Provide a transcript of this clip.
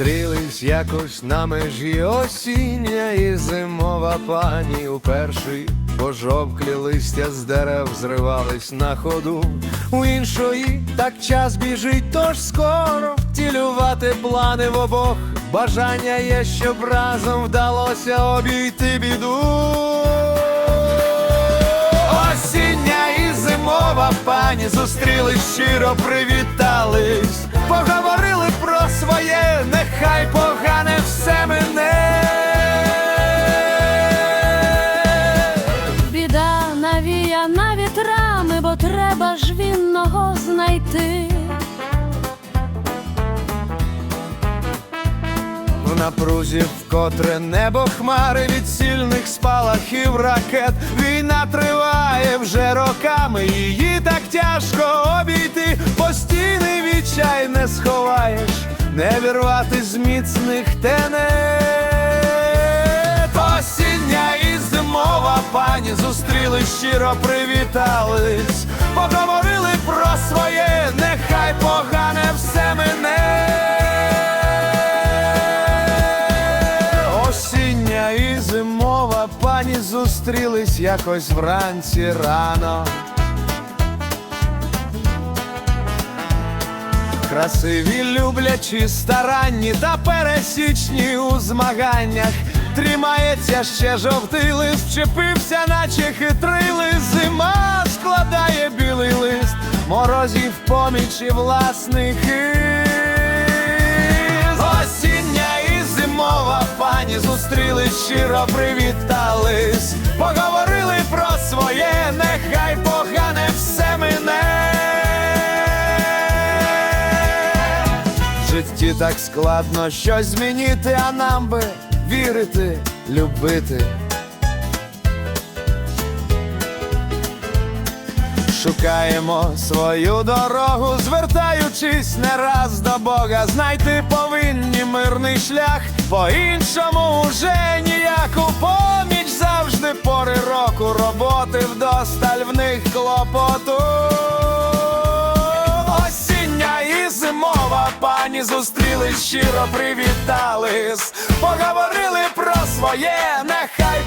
Зустрілись якось на межі осіння і зимова пані у перший пожовклі листя з дерев зривались на ходу. У іншої так час біжить, тож скоро втілювати плани в обох. Бажання є, щоб разом вдалося обійти біду. Осіння і зимова пані зустрілись, щиро привітались, поговорили треба ж вінного знайти. В напрузі вкотре небо хмари від сильних спалахів ракет. Війна триває вже роками, її так тяжко обійти. Постійний відчай не сховаєш, не вірвати з міцних тенет. Осіння і зимова пані зустрілись, щиро привітались, зустрілись якось вранці рано. Красиві, люблячі, старанні та пересічні у змаганнях. Трімається ще жовтий лист, вчепився, наче хитрий лист. Зима складає білий лист, морозів поміч і власний хист. Зимова зустріли, щиро привітались, поговорили про своє, нехай погане все мене. В житті так складно щось змінити, а нам би вірити, любити. Шукаємо свою дорогу, звертаючись не раз до Бога, знайти повинні мирний шлях, по-іншому вже ніяку поміч завжди пори року, роботи вдосталь в них клопоту. Осіння і зимова пані зустрілись, щиро привітались, поговорили про своє, нехай